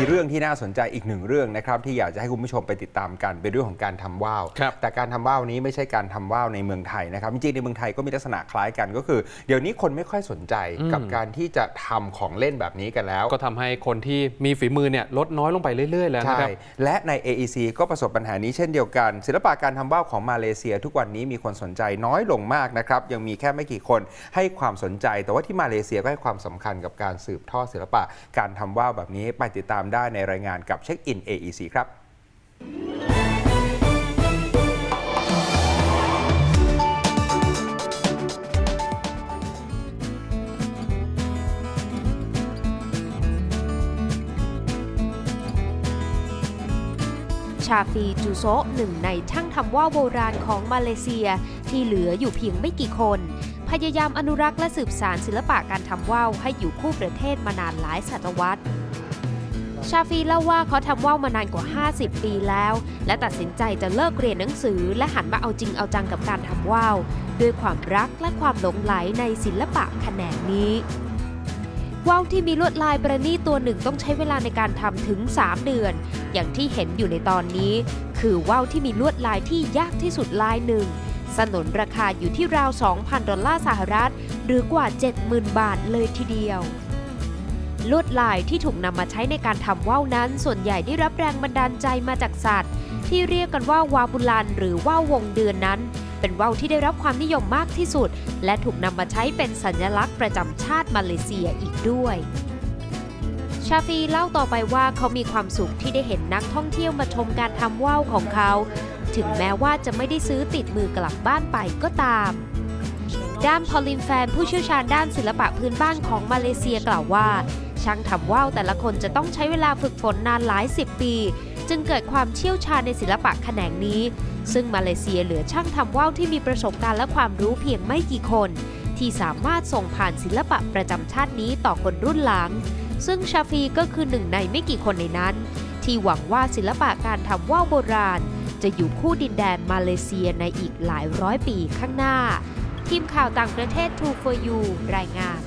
มีเรื่องที่น่าสนใจอีกหนึ่งเรื่องนะครับที่อยากจะให้คุณผู้ชมไปติดตามกันเป็นเรื่องของการทำว่าวครับแต่การทำว่าวนี้ไม่ใช่การทำว่าวในเมืองไทยนะครับจริงๆในเมืองไทยก็มีลักษณะคล้ายกันก็คือ เดี๋ยวนี้คนไม่ค่อยสนใจอืมกับการที่จะทำของเล่นแบบนี้กันแล้ว ก็ทำให้คนที่มีฝีมือเนี่ยลดน้อยลงไปเรื่อย ๆ แล้วนะใช่ครับและใน AEC ก็ประสบปัญหานี้เช่นเดียวกัน ศิลปะการทำว่าวของมาเลเซีย ทุกวันนี้มีคนสนใจน้อยลงมากนะครับยังมีแค่ไม่กี่คนให้ความสนใจ แต่ว่าที่มาเลเซียก็ให้ความสำคัญกับการสืบทอดศิลปะการทำว่าวแบบนี้ไปติดตามได้ในรายงานกับเช็คอิน AEC ครับชาฟีจูโซหนึ่งในช่างทำว่าวโบราณของมาเลเซีย ที่เหลืออยู่เพียงไม่กี่คน พยายามอนุรักษ์และสืบสานศิลปะการทำว่าวให้อยู่คู่ประเทศมานานหลายศตวรรษ ชาฟีเล่าว่าเขาทำว่าวมานานกว่า 50 ปีแล้ว และตัดสินใจจะเลิกเรียนหนังสือ และหันมาเอาจริงเอาจังกับการทำว่าวด้วยความรักและความหลงไหลในศิลปะแขนงนี้ว่าวที่มีลวดลายประณีตตัวหนึ่งต้องใช้เวลาในการทำถึง 3 เดือน อย่างที่เห็นอยู่ในตอนนี้ คือว่าวที่มีลวดลายที่ยากที่สุดลายหนึ่งสนนราคาอยู่ที่ราว 2,000 ดอลลาร์สหรัฐ หรือกว่า 70,000 บาทเลยทีเดียว ลวดลายที่ถูกนำมาใช้ในการทำว่าวนั้น ส่วนใหญ่ได้รับแรงบันดาลใจมาจากสัตว์ ที่เรียกกันว่าวาบุลัน หรือว่าววงเดือนนั้น เป็นว่าวที่ได้รับความนิยมมากที่สุด และถูกนำมาใช้เป็นสัญลักษณ์ประจำชาติมาเลเซียอีกด้วยชาฟีเล่าต่อไปว่าเขามีความสุขที่ได้เห็นนักท่องเที่ยวมาชมการทำว่าวของเขา ถึงแม้ว่าจะไม่ได้ซื้อติดมือกลับบ้านไปก็ตาม ด้านพอลินแฟนผู้เชี่ยวชาญด้านศิลปะพื้นบ้านของมาเลเซียกล่าวว่า ช่างทำว่าวแต่ละคนจะต้องใช้เวลาฝึกฝนนานหลายสิบปี จึงเกิดความเชี่ยวชาญในศิลปะแขนงนี้ ซึ่งมาเลเซียเหลือช่างทำว่าวที่มีประสบการณ์และความรู้เพียงไม่กี่คน ที่สามารถส่งผ่านศิลปะประจำชาตินี้ต่อคนรุ่นหลัง ซึ่งชาฟีก็คือหนึ่งในไม่กี่คนในนั้น ที่หวังว่าศิลปะการทำว่าวโบราณ จะอยู่คู่ดินแดนมาเลเซียในอีกหลายร้อยปีข้างหน้าทีมข่าวต่างประเทศ True for You รายงาน